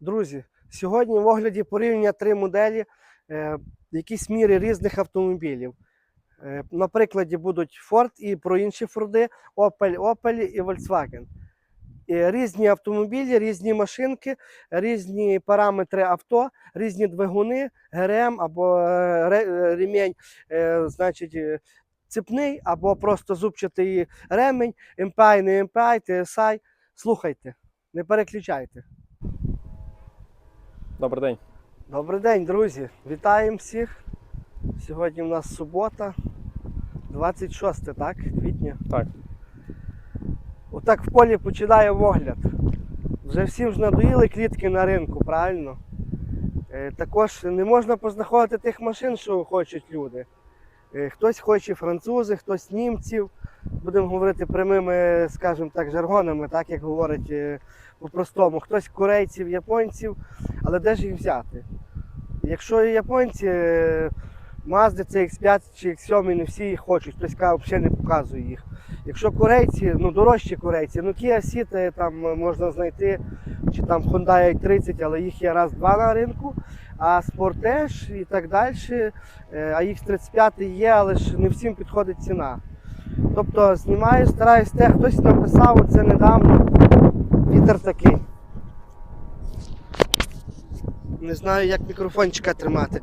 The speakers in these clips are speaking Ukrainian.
Друзі, сьогодні в огляді порівняння три моделі, е, якісь міри різних автомобілів. Е, на прикладі будуть Ford і про інші Форди, Opel, Opel і Volkswagen. Е, різні автомобілі, різні машинки, різні параметри авто, різні двигуни, ГРМ або е, е, ремінь, е, значить, е, цепний або просто зубчатий ремень, MPI, не MPI, TSI. Слухайте, не переключайте. Добрий день. Добрий день, друзі! Вітаємо всіх. Сьогодні у нас субота, 26 так, квітня. Так. Отак в полі починає огляд. Вже всім ж надоїли клітки на ринку, правильно? Е, також не можна познаходити тих машин, що хочуть люди. Е, хтось хоче французи, хтось німців. Будемо говорити прямими, скажімо так, жаргонами, так як говорять е, по-простому. Хтось корейців, японців, але де ж їх взяти? Якщо і японці, Mazda це X5 чи X7 не всі їх хочуть, хтось взагалі не показує їх. Якщо корейці, ну дорожчі корейці, ну Kia Ceed там е, можна знайти, чи там Hyundai i30, але їх є раз-два на ринку, а Sportage і так далі, е, а їх 35 є, але ж не всім підходить ціна. Тобто знімаю, стараюсь те, хтось написав це недавно. Вітер такий. Не знаю, як мікрофончика тримати.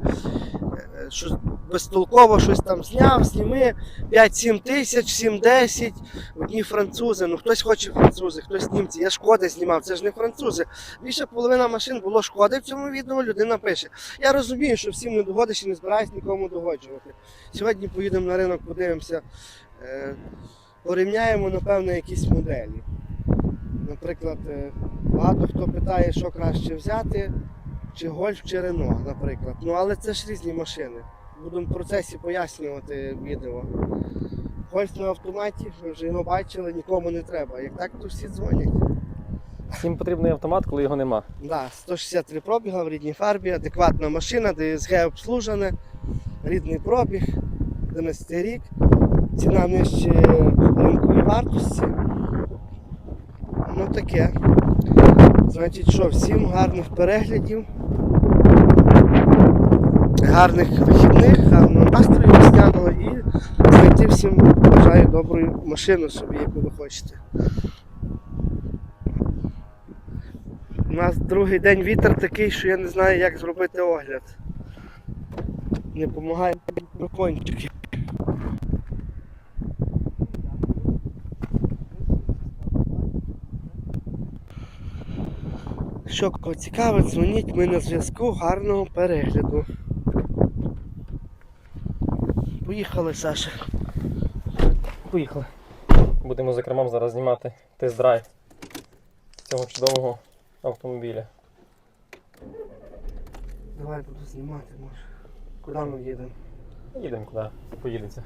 Е, Що безтолково щось там зняв, зніми 5-7 тисяч, 7-10. Одні французи. Ну хтось хоче французи, хтось німці. Я шкоди знімав, це ж не французи. Більше половина машин було шкоди в цьому відео, людина пише. Я розумію, що всім не догодиш і не збираюсь нікому догоджувати. Сьогодні поїдемо на ринок, подивимося, е, порівняємо, напевно, якісь моделі. Наприклад, е, багато хто питає, що краще взяти, чи гольф, чи Рено, наприклад. Ну але це ж різні машини. Будемо в процесі пояснювати відео. Гольф на автоматі, ви вже його бачили, нікому не треба. Як так, то всі дзвонять. Всім потрібний автомат, коли його нема. Да, 163 пробіга в рідній фарбі, адекватна машина, ДСГ обслужене, рідний пробіг, 11 рік, ціна нижче ринкової вартості. Ну таке. Значить, що, всім гарних переглядів, гарних вихідних, гарного настрою весняного і знайти всім бажаю добру машину собі, яку ви хочете. У нас другий день вітер такий, що я не знаю, як зробити огляд. Не допомагає мікрофончики. Що кого цікавить, дзвоніть, ми на зв'язку, гарного перегляду. Поїхали, Саша. Поїхали. Будемо за кермом зараз знімати тест-драйв цього чудового автомобіля. Давай буду знімати, може. Куди ми їдемо? Їдемо куди поїдеться.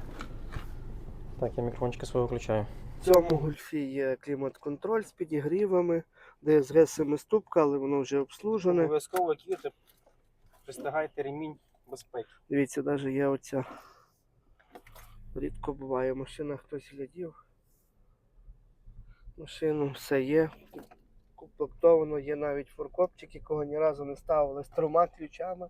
Так, я мікрофончики свого включаю. В цьому гольфі є клімат-контроль з підігрівами, ДСГ семиступка, але воно вже обслужене. Обов'язково к'юти, пристигайте ремінь безпеки. Дивіться, навіть є оця. Рідко буває, машина хтось глядів. Машину все є. Комплектовано є навіть форкопчик, якого ні разу не ставили з трьома ключами.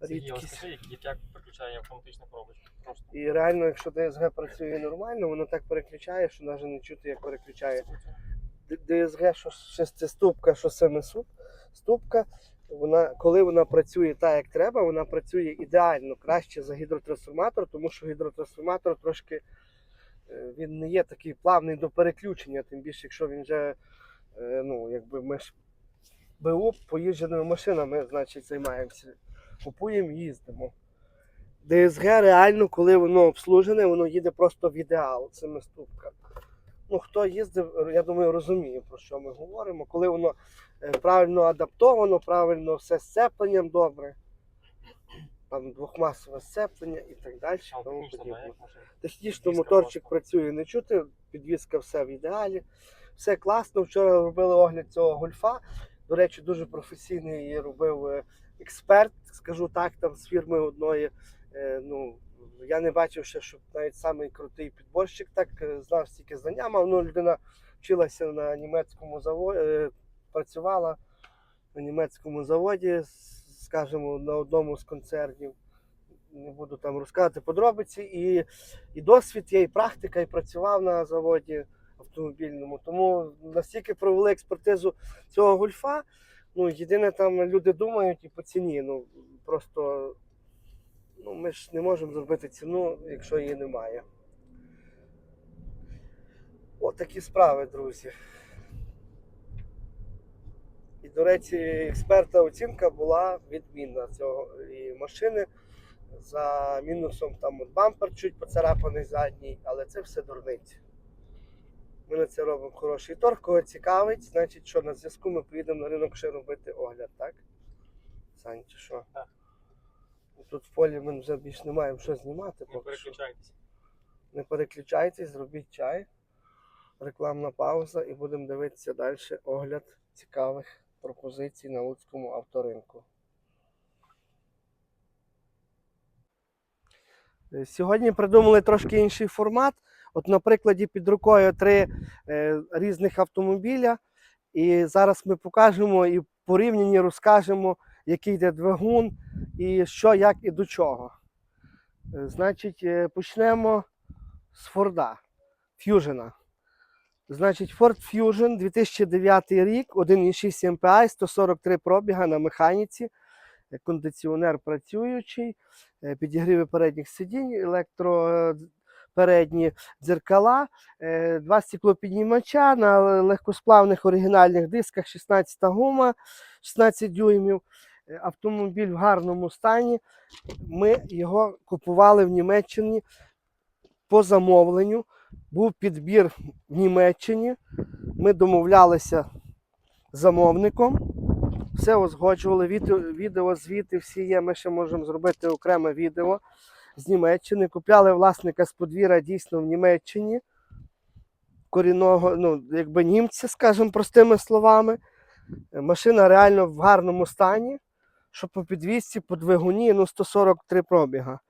Рідкість. як приключає автоматичну коробочку. І реально, якщо ДСГ працює нормально, воно так переключає, що навіть не чути, як переключає. ДСГ, що шестиступка, що семиступка, вона, коли вона працює так, як треба, вона працює ідеально краще за гідротрансформатор, тому що гідротрансформатор трошки е, він не є такий плавний до переключення, тим більше, якщо він вже, е, ну, якби ми ж БУ поїждженими машинами, значить, займаємося. Купуємо, їздимо. ДСГ реально, коли воно обслужене, воно їде просто в ідеал, семиступка ну, хто їздив, я думаю, розуміє, про що ми говоримо. Коли воно е, правильно адаптовано, правильно все з сцепленням добре, там двохмасове сцеплення і так далі. Тому подібне. Технічно моторчик працює не чути, підвізка все в ідеалі. Все класно. Вчора робили огляд цього гольфа. До речі, дуже професійний її робив е, експерт, скажу так, там з фірми одної. Е, Ну, я не бачив ще, щоб навіть самий крутий підборщик так е, знав стільки знання. Мав ну, людина вчилася на німецькому заводі, працювала. на німецькому заводі, скажімо, на одному з концернів. Не буду там розказувати подробиці. І, і досвід є, і практика, і працював на заводі автомобільному. Тому настільки провели експертизу цього гольфа. Ну, єдине там люди думають і по ціні. Ну, просто ну, ми ж не можемо зробити ціну, якщо її немає. От такі справи, друзі. І, до речі, експерта оцінка була відмінна цього і машини. За мінусом там от бампер чуть поцарапаний задній, але це все дурниці. Ми на це робимо хороший торг. Кого цікавить, значить, що на зв'язку ми поїдемо на ринок ще робити огляд, так? Сань, що? Так. Тут в полі ми вже більш не маємо що знімати. що. переключайтесь. Не переключайтесь, зробіть чай. Рекламна пауза і будемо дивитися далі огляд цікавих пропозицій на Луцькому авторинку. Е, Сьогодні придумали трошки інший формат. От на прикладі під рукою три е, різних автомобіля. І зараз ми покажемо і порівнянні розкажемо, який йде двигун, і що, як і до чого. Е, Значить, е, почнемо з Форда Fusion. Значить, Ford Fusion 2009 рік, 1,6 MPI, 143 пробіга на механіці, е, кондиціонер працюючий, підігріви передніх сидінь, електропередні дзеркала, два стеклопіднімача на легкосплавних оригінальних дисках 16 гума, 16 дюймів. Е, Автомобіль в гарному стані. Ми його купували в Німеччині по замовленню. Був підбір в Німеччині. Ми домовлялися з замовником. Все узгоджували. Відео, відео звіти всі є. Ми ще можемо зробити окреме відео з Німеччини. Купляли власника з подвір'я дійсно в Німеччині. Корінного, ну, якби німці, скажімо простими словами. Е, Машина реально в гарному стані. Що по підвісці, по двигуні, ну 143 пробіга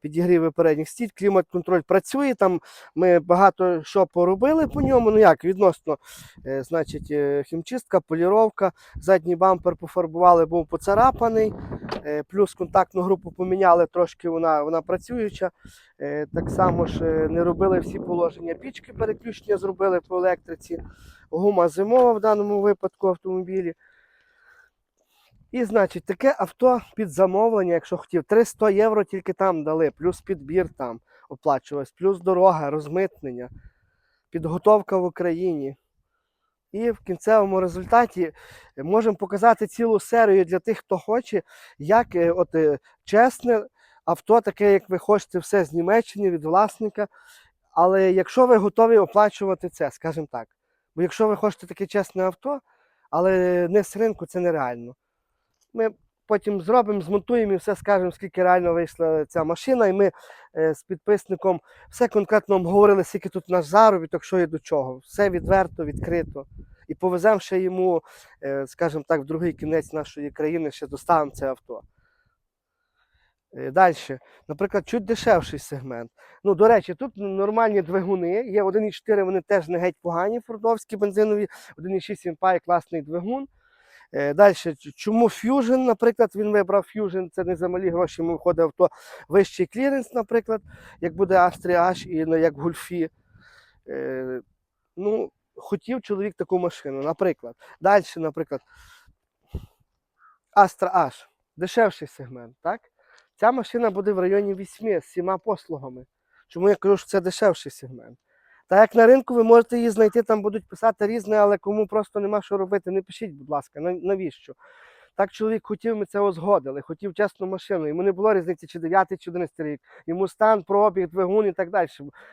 підігріви передніх стіль, клімат-контроль працює. Там ми багато що поробили по ньому. Ну як відносно, е, значить, е, хімчистка, поліровка, задній бампер пофарбували, був поцарапаний. е, плюс контактну групу поміняли трошки, вона, вона працююча. Так само ж не робили всі положення пічки, переключення зробили по електриці. Гума зимова в даному випадку автомобілі. І, значить, таке авто під замовлення, якщо хотів, 300 євро тільки там дали, плюс підбір там оплачувалось, плюс дорога, розмитнення, підготовка в Україні. І в кінцевому результаті можемо показати цілу серію для тих, хто хоче, як е, от, е, чесне авто, таке, як ви хочете, все з Німеччини від власника. Але якщо ви готові оплачувати це, скажімо так. Бо якщо ви хочете таке чесне авто, але не з ринку, це нереально. Ми потім зробимо, змонтуємо і все скажемо, скільки реально вийшла ця машина. І ми е, з підписником все конкретно обговорили, скільки тут наш заробіток, що і до чого. Все відверто, відкрито. І повеземо ще йому, е, скажімо так, в другий кінець нашої країни, ще доставимо це авто. Далі, наприклад, чуть дешевший сегмент. Ну, до речі, тут нормальні двигуни. Є 1,4, вони теж не геть погані, фордовські бензинові, 1,6 Impay, класний двигун. Далі, чому Fusion, наприклад, він вибрав Fusion, це не за малі гроші, йому входить авто вищий кліренс, наприклад, як буде Astra H і ну, як Гульфі. Е, ну, хотів чоловік таку машину, наприклад. Далі, наприклад, Astra H, дешевший сегмент, так? Ця машина буде в районі 8 з всіма послугами. Чому я кажу, що це дешевший сегмент? Та як на ринку ви можете її знайти, там будуть писати різне, але кому просто нема що робити, не пишіть, будь ласка, на- навіщо? Так чоловік хотів, ми це узгодили, хотів чесну машину. Йому не було різниці, чи 9, чи 11 рік. Йому стан, пробіг, двигун і так далі.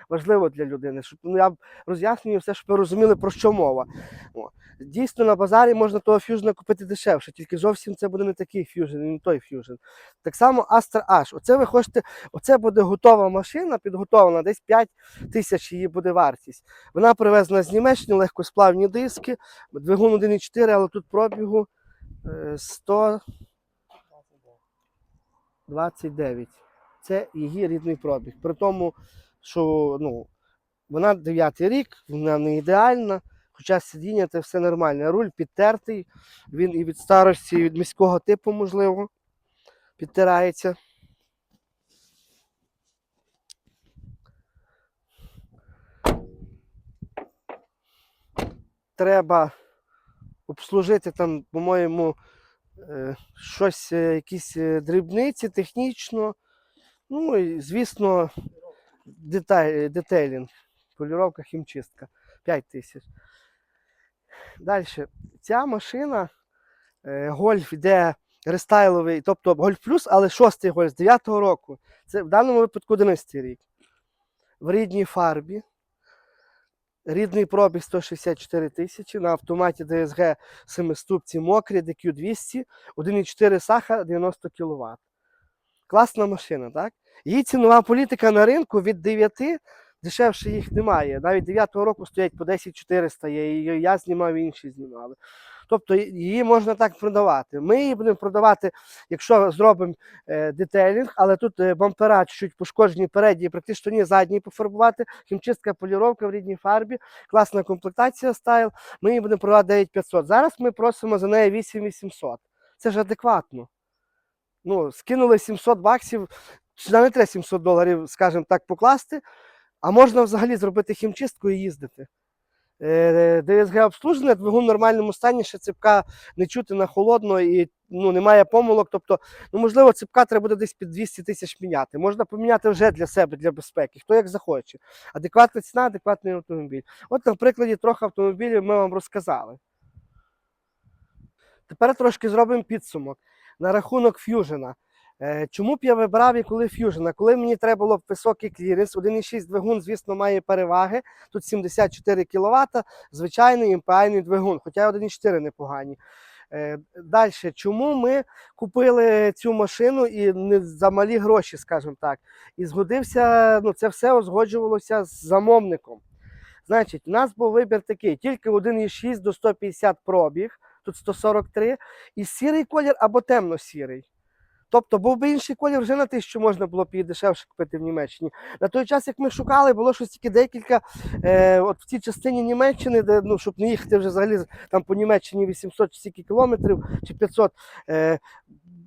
Важливо для людини. Щоб, ну, я роз'яснюю все, щоб ви розуміли, про що мова. О. Дійсно, на базарі можна того фюжна купити дешевше, тільки зовсім це буде не такий фюжн, не той фюжн. Так само Astra H. Оце ви хочете, оце буде готова машина, підготовлена, десь 5 тисяч її буде вартість. Вона привезена з Німеччини, легкосплавні диски, двигун 1,4, але тут пробігу 129. Це її рідний пробіг. При тому, що ну, вона 9 рік, вона не ідеальна, Хоча сидіння це все нормально. Руль підтертий, він і від старості, і від міського типу, можливо, підтирається. Треба обслужити там, по-моєму, е, щось, е, якісь е, дрібниці технічно. Ну і, звісно, детейлінг, поліровка, хімчистка. 5 тисяч. Далі. Ця машина гольф йде рестайловий, тобто гольф плюс, але шостий гольф з 9-го року. Це в даному випадку 11 рік. В рідній фарбі. Рідний пробіг 164 тисячі на автоматі DSG 7 ступці мокрі, DQ 200, 1,4 саха 90 кВт. Класна машина, так? Її цінова політика на ринку від 9 дешевше їх немає. Навіть 9-го року стоять по 10 400, я, і я знімав, інші знімали. Тобто її можна так продавати. Ми її будемо продавати, якщо зробимо е, детейлінг, але тут е, бампера чуть пошкоджені передні, практично ні, задні пофарбувати, хімчистка, поліровка в рідній фарбі, класна комплектація стайл. Ми її будемо продавати 9500. Зараз ми просимо за неї 8800. Це ж адекватно. Ну, скинули 700 баксів, сюди не треба 700 доларів, скажімо так, покласти, а можна взагалі зробити хімчистку і їздити. Е, ДСГ обслужене, двигун в нормальному стані, ще цепка не чути на холодно і ну, немає помилок. Тобто, ну, можливо, цепка треба буде десь під 200 тисяч міняти. Можна поміняти вже для себе, для безпеки, хто як захоче. Адекватна ціна, адекватний автомобіль. От на прикладі трохи автомобілів ми вам розказали. Тепер трошки зробимо підсумок на рахунок ф'южена. Е, Чому б я вибрав і коли ф'южена? Коли мені треба було б високий кліренс, 1,6 двигун, звісно, має переваги. Тут 74 кВт, звичайний імпеальний двигун, хоча 1,4 непогані. Далі, чому ми купили цю машину і не за малі гроші, скажімо так, і згодився, ну це все узгоджувалося з замовником. Значить, у нас був вибір такий: тільки 1,6 до 150 пробіг, тут 143, і сірий колір або темно-сірий. Тобто був би інший колір вже на тисячу можна було б її дешевше купити в Німеччині. На той час, як ми шукали, було щось тільки декілька, е, от в цій частині Німеччини, де, ну, щоб не їхати вже взагалі там по Німеччині 800 чи стільки кілометрів чи 500, е,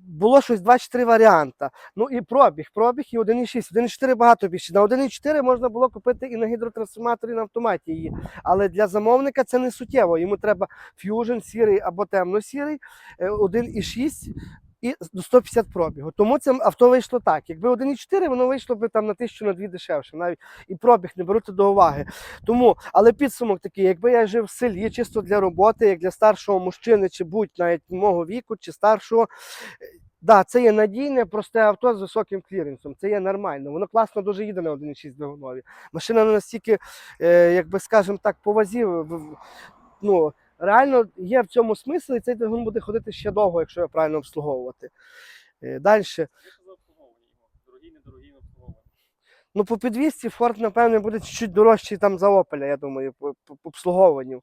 було щось 2-3 варіанти. Ну і пробіг, пробіг і 1,6. 1,4 багато більше. На 1,4 можна було купити і на гідротрансформаторі на автоматі її. Але для замовника це не суттєво. Йому треба Fusion сірий або темно-сірий, е, 1,6 і до 150 пробігу. Тому це авто вийшло так. Якби 1,4, воно вийшло б там на тисячу на дві дешевше. Навіть і пробіг не беруть до уваги. Тому, але підсумок такий, якби я жив в селі чисто для роботи, як для старшого мужчини, чи будь навіть мого віку, чи старшого. Да, це є надійне, просте авто з високим кліренсом. Це є нормально. Воно класно дуже їде на 1,6 двигунові. Машина не настільки, е, як би скажемо так, по вазі. Ну, реально є в цьому смисл, і цей двигун буде ходити ще довго, якщо його правильно обслуговувати. Далі. Недорогі обслуговування. Ну, по підвісці Форд, напевно, буде чуть дорожчий там за Opel, я думаю, по, по, по обслуговуванню.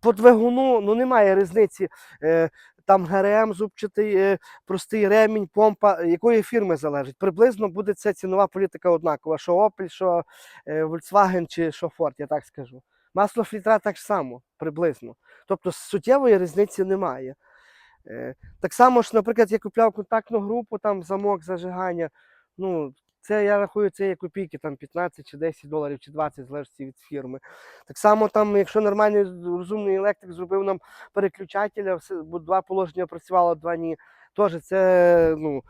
По двигуну ну, немає різниці. Е, там ГРМ зубчатий, е, простий ремінь, помпа, якої фірми залежить. Приблизно буде ця цінова політика однакова, що Opel, що е, Volkswagen чи що Ford, я так скажу. Масло фільтра так само, приблизно. Тобто суттєвої різниці немає. Е, так само ж, наприклад, я купляв контактну групу, там замок зажигання. Ну, це я рахую, це є копійки, там 15 чи 10 доларів, чи 20, залежить від фірми. Так само, там, якщо нормальний розумний електрик зробив нам переключателя, все, бо два положення працювало, два ні. Теж це ну,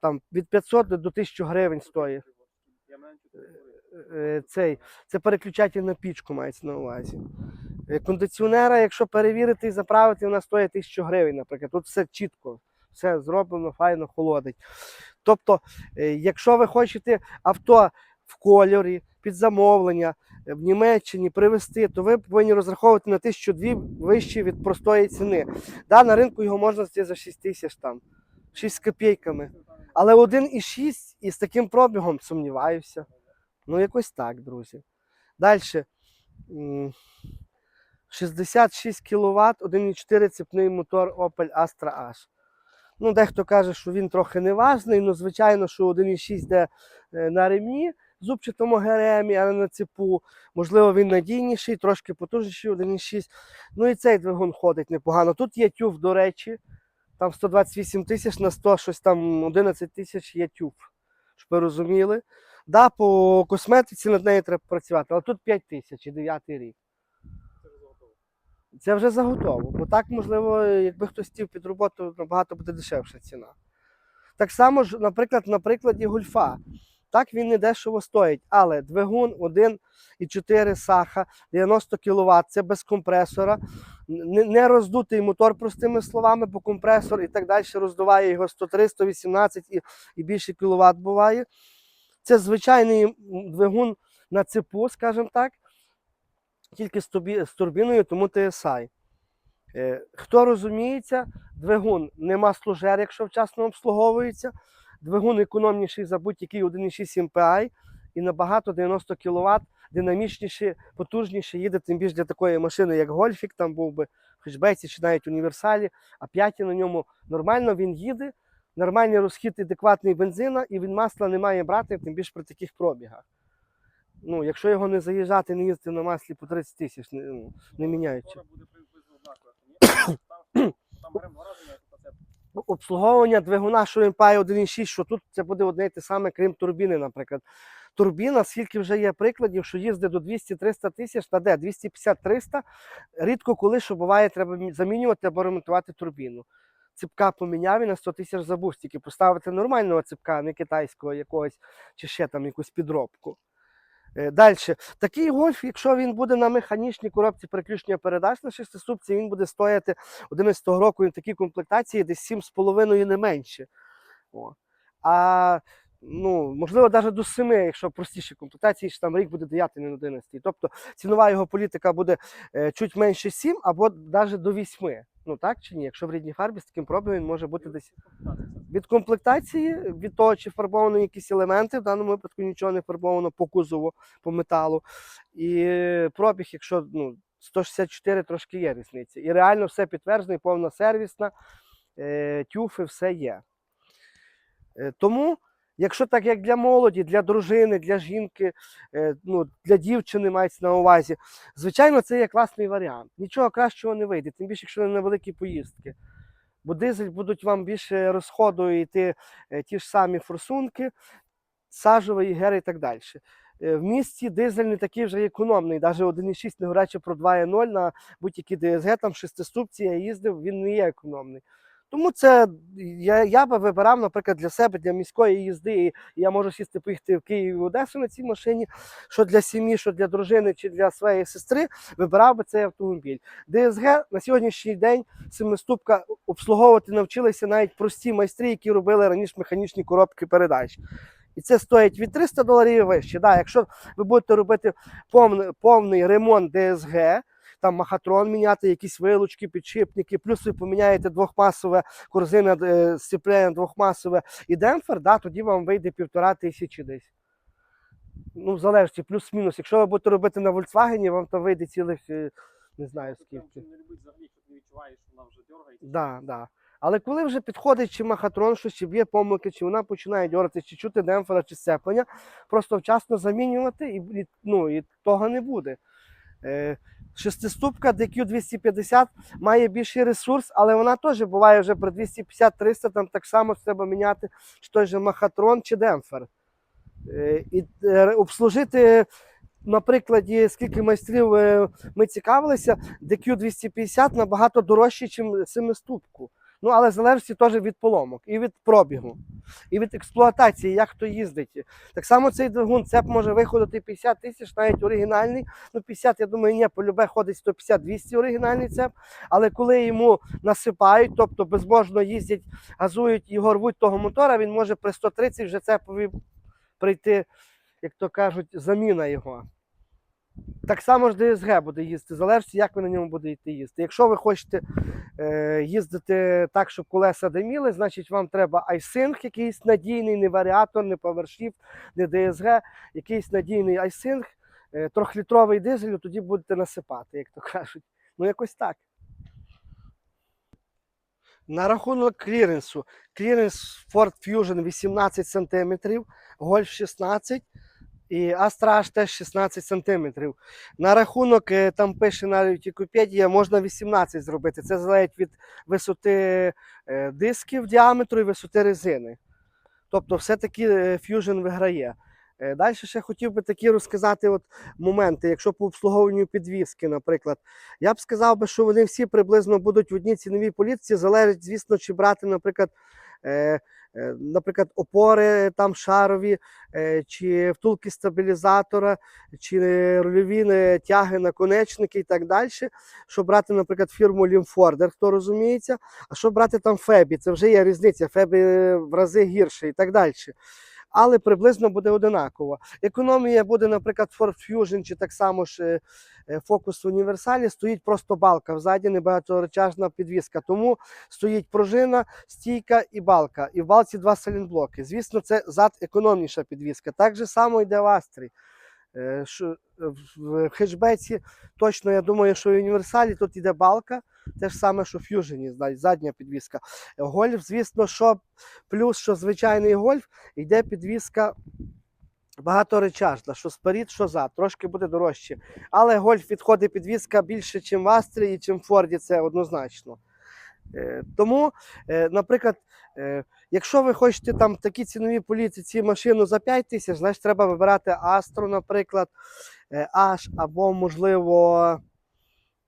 там, від 500 до 1000 гривень стоїть. Е, Цей, це переключатель на пічку мається на увазі. Е, Кондиціонера, якщо перевірити і заправити, вона стоїть 1000 гривень, наприклад. Тут все чітко, все зроблено, файно холодить. Тобто, е, якщо ви хочете авто в кольорі, під замовлення в Німеччині привезти, то ви повинні розраховувати на 1002 вище від простої ціни. Да, на ринку його можна знайти за 6 тисяч там, 6 з копійками. Але 1,6 і з таким пробігом сумніваюся. Ну, якось так, друзі. Далі. 66 кВт, 1,4 цепний мотор Opel Astra H. Ну, дехто каже, що він трохи не важний, ну, звичайно, що 1,6 йде е, на ремні, зубчатому ГРМі, а не на цепу. Можливо, він надійніший, трошки потужніший 1,6. Ну і цей двигун ходить непогано. Тут є тюф, до речі, там 128 тисяч на 100, щось там 11 тисяч є тюф. Щоб ви розуміли. Да, по косметиці над нею треба працювати, але тут 5 тисяч і 9 рік. Це вже заготово. Бо так, можливо, якби хтось хотів під роботу, набагато буде дешевша ціна. Так само ж, наприклад, на прикладі гольфа. Так він не дешево стоїть, але двигун 1,4 саха, 90 кВт, це без компресора, не роздутий мотор, простими словами, бо компресор і так далі роздуває його 103, 118 і, і більше кВт буває. Це звичайний двигун на цепу, скажімо так, тільки з, турбіною, тому TSI. Е, Хто розуміється, двигун не масложер, якщо вчасно обслуговується. Двигун економніший за будь-який 1,6 MPI і набагато 90 кВт, динамічніше, потужніше їде, тим більше для такої машини, як Гольфік, там був би в хетчбеці чи навіть універсалі, а 5 на ньому нормально він їде, нормальний розхід адекватний бензина, і він масла не має брати, тим більше при таких пробігах. Ну, якщо його не заїжджати, не їздити на маслі по 30 тисяч, не, ну, не міняючи. Це обслуговування двигуна, що він пає 1,6, що тут це буде одне і те саме, крім турбіни, наприклад. Турбіна, скільки вже є прикладів, що їздить до 200-300 тисяч, та де 250-300, рідко коли, що буває, треба замінювати або ремонтувати турбіну. Ципка поміняв і на 100 тисяч забув, тільки поставити нормального ципка, не китайського якогось, чи ще там якусь підробку. Далі, такий гольф, якщо він буде на механічній коробці переключення передач на шестиступці, він буде стояти 11 року і в такій комплектації десь 7,5 не менше. О. А ну, можливо, навіть до 7, якщо простіші комплектації, що там рік буде 9, не 11. Тобто цінова його політика буде е, чуть менше 7 або навіть до 8. Ну так чи ні? Якщо в рідній фарбі з таким пробігом він може бути десь від комплектації, від того, чи фарбовані якісь елементи, в даному випадку нічого не фарбовано по кузову, по металу. І пробіг, якщо ну, 164 трошки є різниця. І реально все підтверджено, і повна сервісна, е, тюфи, все є. Е, тому, якщо так як для молоді, для дружини, для жінки, е, ну, для дівчини мається на увазі, звичайно, це є класний варіант. Нічого кращого не вийде, тим більше, якщо не великі поїздки. Бо дизель будуть вам більше розходу йти е, ті ж самі форсунки, сажовий гер і так далі. Е, В місті дизель не такий вже економний, навіть 1,6 не говорячи про 2,0 на будь-які ДСГ, там шестиступці я їздив, він не є економний. Тому це я, я би вибирав, наприклад, для себе, для міської їзди, і я можу сісти поїхати в Київ і Одесу на цій машині, що для сім'ї, що для дружини чи для своєї сестри, вибирав би цей автомобіль. ДСГ на сьогоднішній день семиступка обслуговувати навчилися навіть прості майстри, які робили раніше механічні коробки передач. І це стоїть від 300 доларів вище. Да, якщо ви будете робити повний, повний ремонт ДСГ, там махатрон міняти, якісь вилучки, підшипники, плюс ви поміняєте двохмасове корзина е, сцеплення двохмасове і демпфер, да, тоді вам вийде півтора тисячі десь. Ну, залежить, плюс-мінус. Якщо ви будете робити на Volkswagen, вам там вийде цілих, е, не знаю скільки. вже дергається. Да, да. Але коли вже підходить чи махатрон, щось, чи б'є помилки, чи вона починає дьорати, чи чути демпфера, чи сцеплення, просто вчасно замінювати, і, і, ну, і того не буде. Е, шестиступка DQ250 має більший ресурс, але вона теж буває вже при 250-300, там так само треба міняти чи той же махатрон чи демпфер. Е, і е, обслужити, наприклад, скільки майстрів е, ми цікавилися, DQ250 набагато дорожче, ніж семиступку. Ну, але залежить теж від поломок, і від пробігу, і від експлуатації, як хто їздить. Так само цей двигун цеп може виходити 50 тисяч, навіть оригінальний. Ну, 50, я думаю, ні, полюбе ходить 150-200 оригінальний цеп. Але коли йому насипають, тобто безбожно їздять, газують його рвуть того мотора, він може при 130 вже цепові прийти, як то кажуть, заміна його. Так само ж ДСГ буде їздити, залежить, як ви на ньому будете їздити. Якщо ви хочете е, їздити так, щоб колеса диміли, значить вам треба айсинг якийсь надійний, не варіатор, не PowerShift, не DSG, якийсь надійний айсинг, е, трьохлітровий дизель, тоді будете насипати, як то кажуть. Ну, якось так. На рахунок кліренсу. Кліренс Ford Fusion 18 см, Golf 16 І Astra аж теж 16 см. На рахунок, е, там пише навіть Вікіпедія, можна 18 зробити. Це залежить від висоти е, дисків діаметру і висоти резини. Тобто, все-таки е, Fusion виграє. Далі ще хотів би такі розказати от моменти, якщо по обслуговуванню підвіски, наприклад. Я б сказав би, що вони всі приблизно будуть в одній ціновій політиці. Залежить, звісно, чи брати, наприклад, наприклад, опори там шарові, е, чи втулки стабілізатора, чи рульові е, тяги наконечники і так далі. Щоб брати, наприклад, фірму Лімфордер, хто розуміється, а що брати там Фебі, це вже є різниця. Фебі в рази гірше і так далі. Але приблизно буде одинаково. Економія буде, наприклад, Ford Fusion чи так само ж е, е, Focus універсалі, стоїть просто балка взаді, небагаторечажна підвіска. Тому стоїть пружина, стійка і балка. І в балці два салінблоки. Звісно, це зад економніша підвіска. Так же само йде в Астрі. Е, що В хетчбеці точно, я думаю, що в універсалі тут йде балка, те ж саме, що в ф'южені, задня підвіска. Гольф, звісно, що плюс, що звичайний гольф, йде підвіска багаторечажна, що сперед, що зад, трошки буде дорожче. Але гольф відходить підвіска більше, ніж в Астрі і чим в Форді, це однозначно. Е, Тому, е, наприклад, е, якщо ви хочете там такі цінові політиці машину за 5 тисяч, значить треба вибирати Astra, наприклад, е, H або, можливо,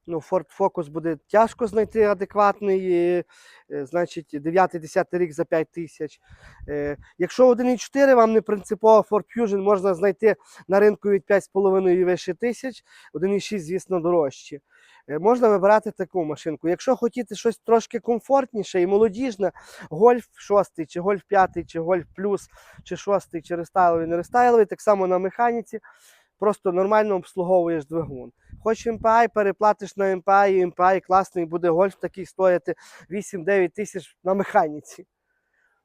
ну, Ford Focus буде тяжко знайти адекватний, е, е, значить, 9-10 рік за 5 тисяч. Е, Якщо 1,4 вам не принципово Ford Fusion можна знайти на ринку від 5,5 і вище тисяч, 1,6, звісно, дорожче. Е, Можна вибирати таку машинку. Якщо хотіти щось трошки комфортніше і молодіжне, гольф 6, чи гольф 5, чи гольф плюс, чи 6, чи рестайловий, не рестайловий, так само на механіці, просто нормально обслуговуєш двигун. Хоч MPI, переплатиш на MPI, і MPI класний, буде гольф такий стояти 8-9 тисяч на механіці.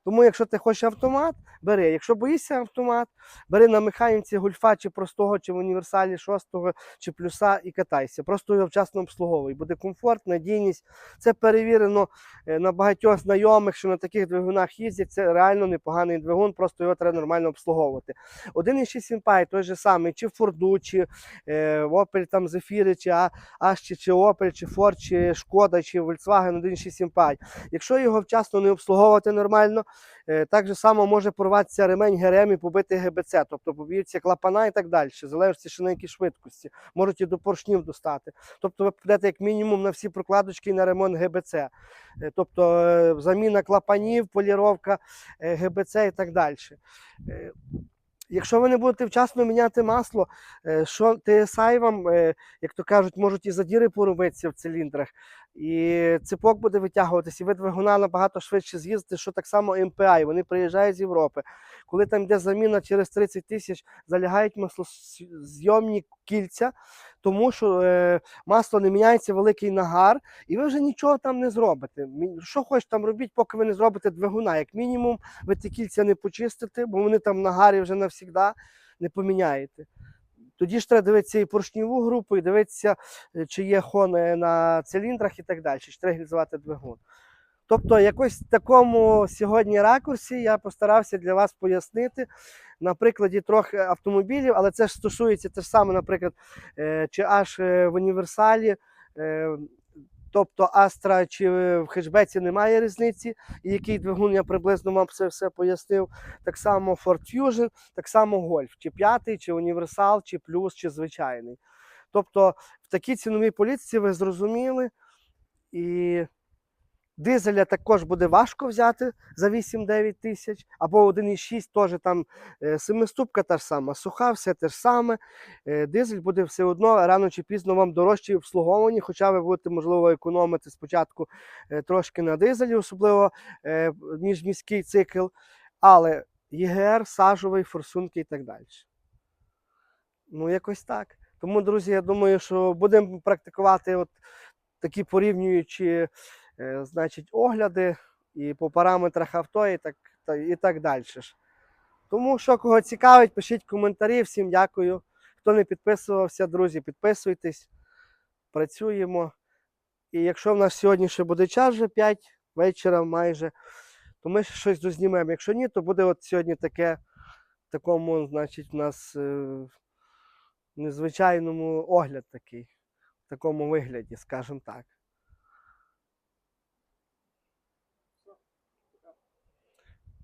Тому, якщо ти хочеш автомат, бери. Якщо боїшся автомат, бери на механіці гольфа чи простого, чи в універсалі шостого, чи плюса і катайся. Просто його вчасно обслуговуй. Буде комфорт, надійність. Це перевірено е, на багатьох знайомих, що на таких двигунах їздять. Це реально непоганий двигун, просто його треба нормально обслуговувати. 1,6 Impay той же самий, чи Форду, чи е, Opel там Zephyr, чи Ащі, чи Opel, чи Ford, чи Шкода, чи Volkswagen 1,6 Impay. Якщо його вчасно не обслуговувати нормально, Так же само може порватися ремень ГРМ і побити ГБЦ, тобто поб'ються клапана і так далі. Залежить ще на якій швидкості. Можуть і до поршнів достати. Тобто ви підете як мінімум на всі прокладочки і на ремонт ГБЦ. Е, Тобто е, заміна клапанів, поліровка е, ГБЦ і так далі. Е, Якщо ви не будете вчасно міняти масло, е, що TSI вам, е, як то кажуть, можуть і задіри поробитися в циліндрах, і ципок буде витягуватися, і ви двигуна набагато швидше з'їздите, що так само MPI, вони приїжджають з Європи. Коли там йде заміна через 30 тисяч, залягають маслозйомні кільця, тому що е, масло не міняється великий нагар, і ви вже нічого там не зробите. Що хоч там робіть, поки ви не зробите двигуна. Як мінімум, ви ті кільця не почистите, бо вони там в нагарі вже навсігда не поміняєте. Тоді ж треба дивитися і поршніву групу, і дивитися, е, чи є хони на циліндрах і так далі, чи треба гільзувати двигун. Тобто, якось в такому сьогодні ракурсі я постарався для вас пояснити на прикладі трьох е, автомобілів, але це ж стосується те ж саме, наприклад, е, чи аж в універсалі, тобто Астра чи в хешбеці немає різниці, і який двигун я приблизно вам все, все пояснив. Так само Ford Fusion, так само Golf, чи п'ятий, чи універсал, чи плюс, чи звичайний. Тобто в такій ціновій політиці ви зрозуміли. І дизеля також буде важко взяти за 8-9 тисяч, або 1,6 теж там е, семиступка та ж сама, суха, все те ж саме. Е, Дизель буде все одно рано чи пізно вам дорожче в обслуговуванні, хоча ви будете, можливо, економити спочатку е, трошки на дизелі, особливо е, міжміський цикл. Але ЄГР, сажовий, форсунки і так далі. Ну, якось так. Тому, друзі, я думаю, що будемо практикувати от такі порівнюючі значить, огляди і по параметрах авто, і так, та, і так далі. Тому, що кого цікавить, пишіть коментарі. Всім дякую. Хто не підписувався, друзі, підписуйтесь. Працюємо. І якщо в нас сьогодні ще буде час, вже 5 вечора майже, то ми щось дознімемо. Якщо ні, то буде от сьогодні таке такому, значить, у нас е, незвичайному огляд такий, в такому вигляді, скажімо так.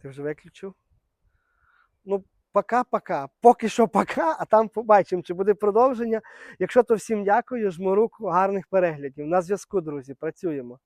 Ти вже виключив? Ну, пока-пока. Поки що пока, а там побачимо, чи буде продовження. Якщо то всім дякую, жму руку, гарних переглядів. На зв'язку, друзі, працюємо.